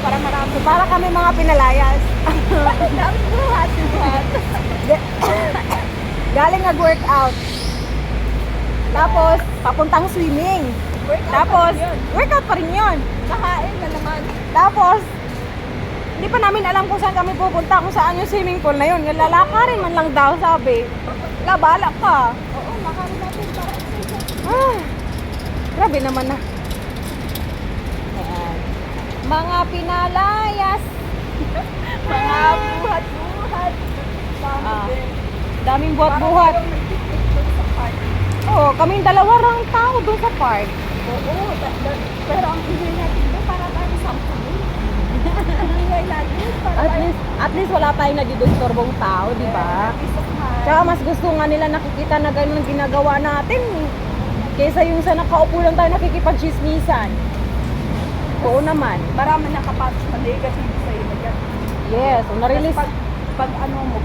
para marami. Para kami mga pinalayas. Ang dami buhat, buhat. Galing nag-workout. Tapos, papuntang swimming. Workout Tapos, pa workout pa rin yun. Kahain na naman. Tapos, hindi pa namin alam kung saan kami pupunta, kung saan yung swimming pool na yun. Yung lalakarin man lang daw, sabi. Labala ka. Oo, lakarin natin para exercise. Ah, grabe naman na. Mga pinalayas. Mga buhat-buhat. Ah. Daming buhat-buhat. sa. Oo, kaming dalawa lang tao doon sa park. Oo, pero ang ingay natin doon para tayo doon. Ang ingay natin para At tayo least, at least wala tayong nadidisturbong tao, di ba? Tsaka mas gusto nga nila nakikita na ganun ang ginagawa natin. Kaysa yung sa nakaupo lang tayo nakikipag-chismisan. Oo naman. Marami nakapatch na sa'yo na yan. Yes, so na-release. pag, pag ano mo,